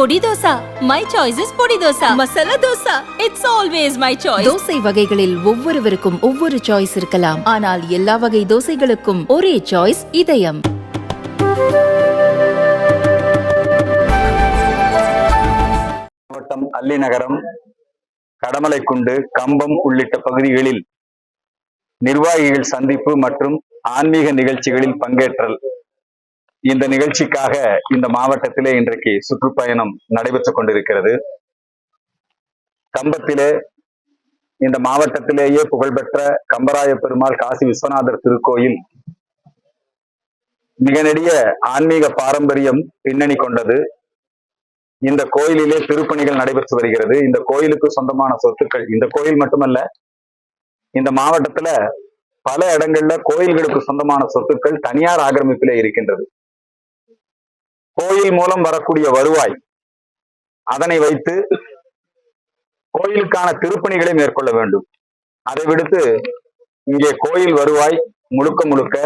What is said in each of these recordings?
பொடி dosa. My choice is podi dosa. Masala dosa. It's always my choice dosa வகைகளில் ஒவ்வொருவருக்கும் ஒவ்வொரு சாய்ஸ் இருக்கலாம். ஆனால் எல்லா வகை தோசைகளுக்கும் ஒரே சாய்ஸ் இதயம். மாவட்டம் அல்லிநகரம் கடமலைக்குண்டு கம்பம் உள்ளிட்ட பகுதிகளில் நிர்வாகிகள் சந்திப்பு மற்றும் ஆன்மீக நிகழ்ச்சிகளில் பங்கேற்றல். இந்த நிகழ்ச்சிக்காக இந்த மாவட்டத்திலே இன்றைக்கு சுற்றுப்பயணம் நடைபெற்றுக் கொண்டிருக்கிறது. கம்பத்திலே இந்த மாவட்டத்திலேயே புகழ்பெற்ற கம்பராய பெருமாள் காசி விஸ்வநாதர் திருக்கோயில் மிக நெடிய ஆன்மீக பாரம்பரியம் பின்னணி கொண்டது. இந்த கோயிலிலே திருப்பணிகள் நடைபெற்று வருகிறது. இந்த கோயிலுக்கு சொந்தமான சொத்துக்கள் இந்த கோயில் மட்டுமல்ல இந்த மாவட்டத்துல பல இடங்கள்ல கோயில்களுக்கு சொந்தமான சொத்துக்கள் தனியார் ஆக்கிரமிப்பிலே இருக்கின்றது. கோயில் மூலம் வரக்கூடிய வருவாய். அதனை வைத்து கோயிலுக்கான திருப்பணிகளை மேற்கொள்ள வேண்டும். அதை விடுத்து இங்கே கோயில் வருவாய் முழுக்க முழுக்க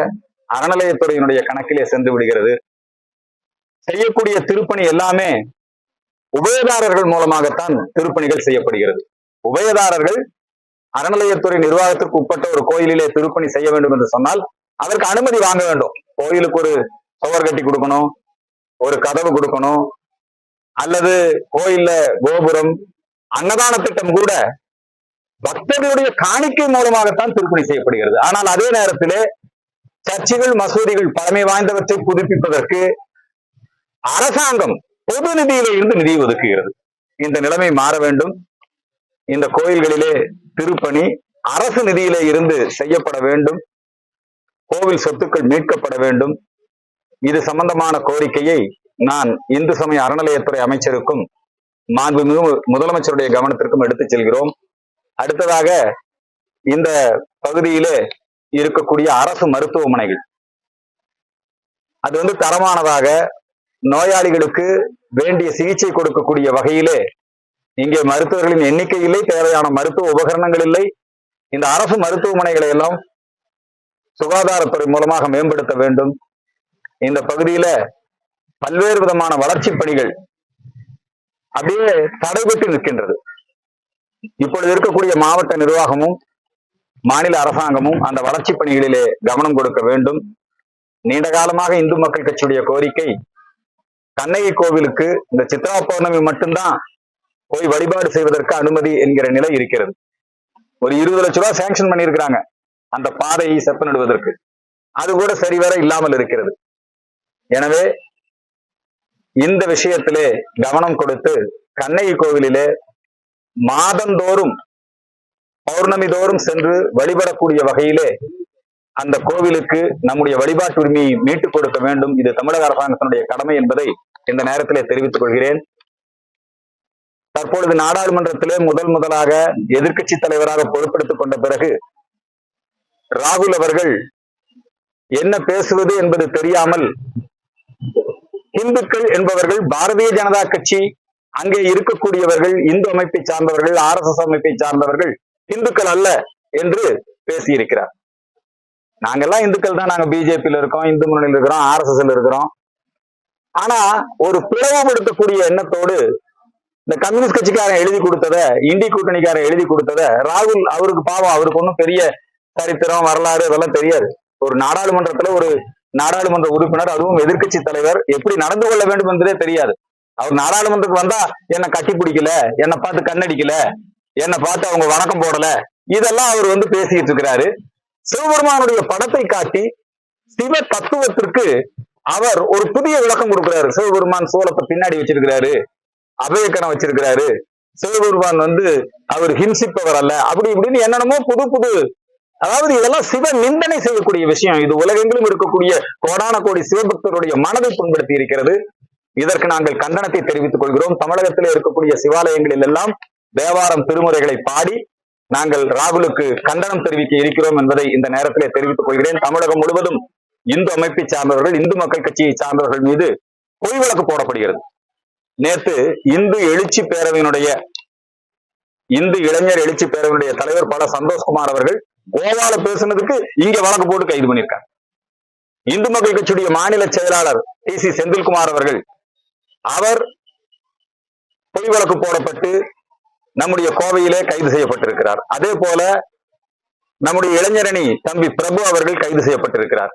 அறநிலையத்துறையினுடைய கணக்கிலே சென்று விடுகிறது. செய்யக்கூடிய திருப்பணி எல்லாமே உபயதாரர்கள் மூலமாகத்தான் திருப்பணிகள் செய்யப்படுகிறது. உபயதாரர்கள் அறநிலையத்துறை நிர்வாகத்திற்கு உட்பட்ட ஒரு கோயிலிலே திருப்பணி செய்ய வேண்டும் என்று சொன்னால் அதற்கு அனுமதி வாங்க வேண்டும். கோயிலுக்கு ஒரு சுவர் கட்டி கொடுக்கணும் ஒரு கதவு கொடுக்கணும். அல்லது கோயில்ல கோபுரம் அன்னதான திட்டம் கூட பக்தர்களுடைய காணிக்கை மூலமாகத்தான் திருப்பணி செய்யப்படுகிறது. ஆனால் அதே நேரத்திலே சர்ச்சுகள் மசூதிகள் பழமை வாய்ந்தவற்றை புதுப்பிப்பதற்கு அரசாங்கம் பொது நிதியில இருந்து நிதி ஒதுக்குகிறது. இந்த நிலைமை மாற வேண்டும். இந்த கோயில்களிலே திருப்பணி அரசு நிதியிலே இருந்து செய்யப்பட வேண்டும். கோவில் சொத்துக்கள் மீட்கப்பட வேண்டும். இது சம்பந்தமான கோரிக்கையை நான் இந்து சமய அறநிலையத்துறை அமைச்சருக்கும் மாண்புமிகு முதலமைச்சருடைய கவனத்திற்கும் எடுத்துச் செல்கிறோம். அடுத்ததாக இந்த பகுதியிலே இருக்கக்கூடிய அரசு மருத்துவமனைகள். அது வந்து தரமானதாக நோயாளிகளுக்கு வேண்டிய சிகிச்சை கொடுக்கக்கூடிய வகையிலே இங்கே மருத்துவர்களின் எண்ணிக்கை இல்லை தேவையான மருத்துவ உபகரணங்கள் இல்லை. இந்த அரசு மருத்துவமனைகளை எல்லாம் சுகாதாரத்துறை மூலமாக மேம்படுத்த வேண்டும். இந்த பகுதியில பல்வேறு விதமான வளர்ச்சி பணிகள் அப்படியே தடைபட்டு நிற்கின்றது. இப்பொழுது இருக்கக்கூடிய மாவட்ட நிர்வாகமும் மாநில அரசாங்கமும் அந்த வளர்ச்சி பணிகளிலே கவனம் கொடுக்க வேண்டும். நீண்ட காலமாக இந்து மக்கள் கட்சியுடைய கோரிக்கை கண்ணகி கோவிலுக்கு இந்த சித்ரா பௌர்ணமி மட்டும்தான் போய் வழிபாடு செய்வதற்கு அனுமதி என்கிற நிலை இருக்கிறது. ஒரு இருபது லட்ச ரூபாய் சேங்ஷன் பண்ணியிருக்கிறாங்க அந்த பாதையை செப்பனிடுவதற்கு. அது கூட சரிவர இல்லாமல் இருக்கிறது. எனவே இந்த விஷயத்திலே கவனம் கொடுத்து கண்ணகி கோவிலிலே மாதந்தோறும் பௌர்ணமி தோறும் சென்று வழிபடக்கூடிய வகையிலே அந்த கோவிலுக்கு நம்முடைய வழிபாட்டு உரிமையை மீட்டுக் கொடுக்க வேண்டும். இது தமிழக அரசாங்கத்தினுடைய கடமை என்பதை இந்த நேரத்திலே தெரிவித்துக் கொள்கிறேன். தற்பொழுது நாடாளுமன்றத்திலே முதல் முதலாக எதிர்க்கட்சி தலைவராக பொறுப்பெடுத்துக் கொண்ட பிறகு ராகுல் அவர்கள் என்ன பேசுவது என்பது தெரியாமல் இந்துக்கள் என்பவர்கள் பாரதிய ஜனதா கட்சி அங்கே இருக்கக்கூடியவர்கள் இந்து அமைப்பை சார்ந்தவர்கள் ஆர் எஸ் எஸ் அமைப்பை சார்ந்தவர்கள் இந்துக்கள் அல்ல என்று பேசியிருக்கிறார். நாங்கெல்லாம் இந்துக்கள் தான். நாங்க பிஜேபியில இருக்கோம் இந்து முன்னணியில் இருக்கிறோம் ஆர் எஸ் எஸ்ல இருக்கிறோம். ஆனா ஒரு பிளவுபடுத்தக்கூடிய எண்ணத்தோடு இந்த கம்யூனிஸ்ட் கட்சிக்காரன் எழுதி கொடுத்தத இந்தி கூட்டணிக்காரன் எழுதி கொடுத்தத ராகுல் அவருக்கு பாவம் அவருக்கு ஒன்றும் பெரிய சரித்திரம் வரலாறு இதெல்லாம் தெரியாது. ஒரு நாடாளுமன்றத்துல ஒரு நாடாளுமன்ற உறுப்பினர் அதுவும் எதிர்க்கட்சி தலைவர் எப்படி நடந்து கொள்ள வேண்டும் என்பதே தெரியாது. அவர் நாடாளுமன்றத்துக்கு வந்தா என்ன கட்டி பிடிக்கல என்னை பார்த்து கண்ணடிக்கல என்னை பார்த்து அவங்க வணக்கம் போடல இதெல்லாம் அவர் வந்து பேசிட்டு இருக்கிறாரு. சிவபெருமானுடைய படத்தை காட்டி சிவ தத்துவத்திற்கு அவர் ஒரு புதிய விளக்கம் கொடுக்கிறாரு. சிவபெருமான் சோளத்தை பின்னாடி வச்சிருக்கிறாரு அபயக்கணம் வச்சிருக்கிறாரு. சிவபெருமான் வந்து அவர் ஹிம்சிப்பவர் அல்ல. அப்படி இப்படின்னு என்னென்னமோ புது புது அதாவது இதெல்லாம் சிவ நிந்தனை செய்யக்கூடிய விஷயம். இது உலகெங்கிலும் இருக்கக்கூடிய கோடான கோடி சிவபக்தருடைய மனதை புண்படுத்தி இருக்கிறது. இதற்கு நாங்கள் கண்டனத்தை தெரிவித்துக் கொள்கிறோம். தமிழகத்தில் இருக்கக்கூடிய சிவாலயங்களில் எல்லாம் தேவாரம் திருமுறைகளை பாடி நாங்கள் ராகுலுக்கு கண்டனம் தெரிவிக்க இருக்கிறோம் என்பதை இந்த நேரத்திலே தெரிவித்துக் கொள்கிறேன். தமிழகம் முழுவதும் இந்து அமைப்பை சார்ந்தவர்கள் இந்து மக்கள் கட்சியை சார்ந்தவர்கள் மீது பொய் வழக்கு போடப்படுகிறது. நேற்று இந்து எழுச்சி பேரவையினுடைய இந்து இளைஞர் எழுச்சி பேரவையினுடைய தலைவர் பல சந்தோஷ்குமார் அவர்கள் கோவால பேசுனதுக்கு இங்க வழக்கு போட்டு கைது பண்ணியிருக்காங்க. இந்து மக்கள் கட்சியுடைய மாநில செயலாளர் டி சி செந்தில்குமார் அவர்கள் அவர் பொய் வழக்கு போடப்பட்டு நம்முடைய கோவையிலே கைது செய்யப்பட்டிருக்கிறார். அதே போல நம்முடைய இளைஞரணி தம்பி பிரபு அவர்கள் கைது செய்யப்பட்டிருக்கிறார்.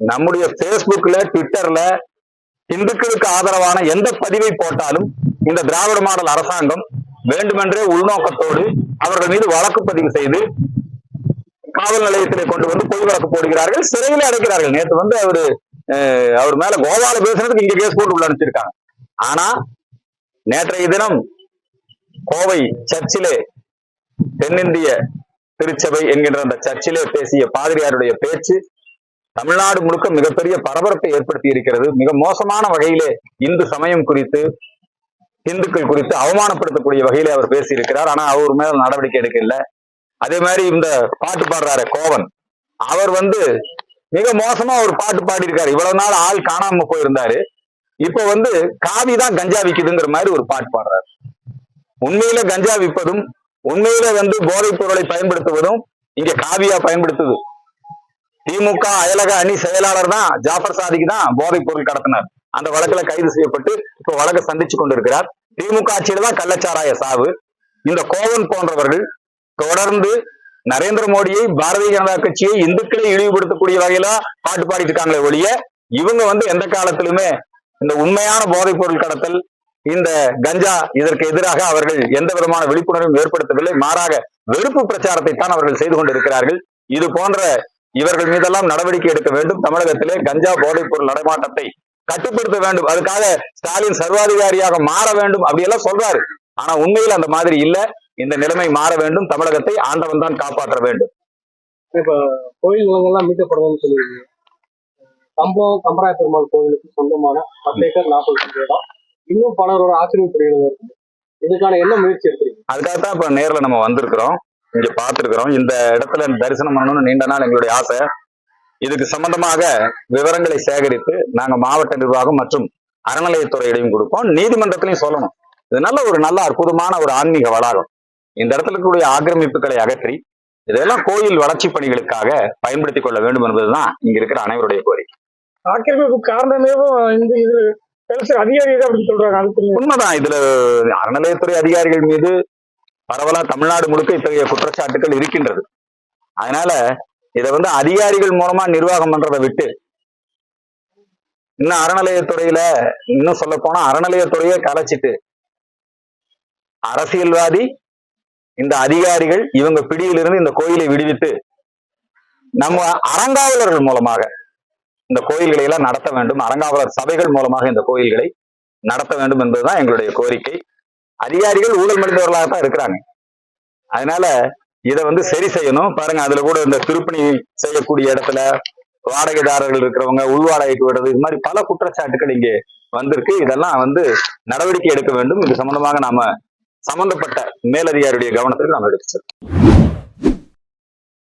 நம்முடைய பேஸ்புக்ல ட்விட்டர்ல இந்துக்களுக்கு ஆதரவான எந்த பதிவை போட்டாலும் இந்த திராவிட மாடல் அரசாங்கம் வேண்டுமென்றே உள்நோக்கத்தோடு அவர்கள் மீது வழக்கு பதிவு செய்து காவல் நிலையத்திலே கொண்டு வந்து பொய் வழக்கு போடுகிறார்கள். சிறையில் அடைக்கிறார்கள். நேற்று வந்து அவரு அவர் மேல கோவால பேசுறதுக்கு இங்க கேஸ் போட்டு உள்ள அனுப்பிச்சிருக்காங்க. ஆனா நேற்றைய தினம் கோவை சர்ச்சிலே தென்னிந்திய திருச்சபை என்கின்ற அந்த சர்ச்சிலே பேசிய பாதிரியாருடைய பேச்சு தமிழ்நாடு முழுக்க மிகப்பெரிய பரபரப்பை ஏற்படுத்தி இருக்கிறது. மிக மோசமான வகையிலே இந்து சமயம் குறித்து இந்துக்கள் குறித்து அவமானப்படுத்தக்கூடிய வகையிலே அவர் பேசியிருக்கிறார். ஆனா அவர் மேல நடவடிக்கை எடுக்கல அதே மாதிரி இந்த பாட்டு பாடுறாரு கோவன். அவர் வந்து மிக மோசமா ஒரு பாட்டு பாடியிருக்காரு. இவ்வளவு நாள் ஆள் காணாம போயிருந்தாரு. இப்ப வந்து காவி தான் கஞ்சா விக்குதுங்கிற மாதிரி ஒரு பாட்டு பாடுறாரு. உண்மையில கஞ்சா விற்பதும் உண்மையில வந்து போதைப் பொருளை பயன்படுத்துவதும் இங்க காவியா பயன்படுத்துது. திமுக அயலக அணி செயலாளர் தான் ஜாஃபர் சாதிக்கு தான் போதைப் பொருள் கடத்தினார். அந்த வழக்குல கைது செய்யப்பட்டு இப்ப வழக்கை சந்திச்சு கொண்டிருக்கிறார். திமுக ஆட்சியில தான் கள்ளச்சாராய சாவு. இந்த கோவன் போன்றவர்கள் தொடர்ந்து நரேந்திர மோடியை பாரதிய ஜனதா கட்சியை இந்துக்களை இழிவுபடுத்தக்கூடிய வகையில பாட்டு பாடிட்டு இருக்காங்களே ஒழிய இவங்க வந்து எந்த காலத்திலுமே இந்த உண்மையான போதைப் பொருள் கடத்தல் இந்த கஞ்சா இதற்கு எதிராக அவர்கள் எந்த விதமான விழிப்புணர்வும் ஏற்படுத்தவில்லை. மாறாக வெறுப்பு பிரச்சாரத்தை தான் அவர்கள் செய்து கொண்டிருக்கிறார்கள். இது போன்ற இவர்கள் மீதெல்லாம் நடவடிக்கை எடுக்க வேண்டும். தமிழகத்திலே கஞ்சா போதைப் பொருள் நடமாட்டத்தை கட்டுப்படுத்த வேண்டும். அதுக்காக ஸ்டாலின் சர்வாதிகாரியாக மாற வேண்டும் அப்படியெல்லாம் சொல்றாரு. ஆனா உண்மையில் அந்த மாதிரி இல்ல. இந்த நிலைமை மாற வேண்டும். தமிழகத்தை ஆண்டவன் தான் காப்பாற்ற வேண்டும். இப்ப கோயில் நிலங்கள்லாம் மீட்கப்படுதுன்னு சொல்லியிருக்கீங்க. கம்பம் கம்பராய பெருமாள் கோவிலுக்கு சொந்தமான பத்து ஏக்கர் நாற்பது சென்ட் இடம் இன்னும் பலரோட ஆக்கிரமிப்படுகிறது இருக்கு இதுக்கான என்ன முயற்சி எடுக்கிறீங்க? அதுக்காக தான் இப்ப நேர்ல நம்ம வந்திருக்கிறோம். இங்க பார்த்திருக்கிறோம். இந்த இடத்துல தரிசனம் பண்ணணும்னு நீண்ட நாள் எங்களுடைய ஆசை. இதுக்கு சம்பந்தமாக விவரங்களை சேகரித்து நாங்க மாவட்ட நிர்வாகம் மற்றும் அறநிலையத்துறையிடையும் கொடுப்போம். நீதிமன்றத்திலையும் சொல்லணும். இது நல்ல ஒரு நல்ல அற்புதமான ஒரு ஆன்மீக வளாகம். இந்த இடத்துல இருக்கக்கூடிய ஆக்கிரமிப்புகளை அகற்றி இதெல்லாம் கோயில் வளர்ச்சி பணிகளுக்காக பயன்படுத்திக் கொள்ள வேண்டும் என்பதுதான் இங்க இருக்கிற அனைவருடைய கோரிக்கை. ஆக்கிரமிப்பு காரணமே இந்த இது பெருசு அதிகாரிகள் அப்படின்னு சொல்றாங்க அதுக்கு உண்மைதான் இதுல அறநிலையத்துறை அதிகாரிகள் மீது பரவலா தமிழ்நாடு முழுக்க இத்தகைய குற்றச்சாட்டுகள் இருக்கின்றது. அதனால இதை வந்து அதிகாரிகள் மூலமா நிர்வாகம் பண்றதை விட்டு இன்னும் அறநிலையத்துறையில இன்னும் சொல்ல போனா அறநிலையத்துறையே கலைச்சிட்டு அரசியல்வாதி இந்த அதிகாரிகள் இவங்க பிடியிலிருந்து இந்த கோயிலை விடுவித்து நம்ம அறங்காவலர்கள் மூலமாக இந்த கோயில்களை எல்லாம் நடத்த வேண்டும். அறங்காவலர் சபைகள் மூலமாக இந்த கோயில்களை நடத்த வேண்டும் என்பதுதான் எங்களுடைய கோரிக்கை. அதிகாரிகள் ஊழல் மனிதர்களாக தான் இருக்கிறாங்க. அதனால இதை வந்து சரி செய்யணும். பாருங்க அதுல கூட இந்த திருப்பணி செய்யக்கூடிய இடத்துல வாடகைதாரர்கள் இருக்கிறவங்க உள்வாடகைக்கு விடுறது இது மாதிரி பல குற்றச்சாட்டுகள் இங்கே வந்திருக்கு. இதெல்லாம் வந்து நடவடிக்கை எடுக்க வேண்டும். இது சம்பந்தமாக நாம சம்பந்தப்பட்ட மேலதிகாரியுடைய கவனத்திற்கு நாம் எடுத்து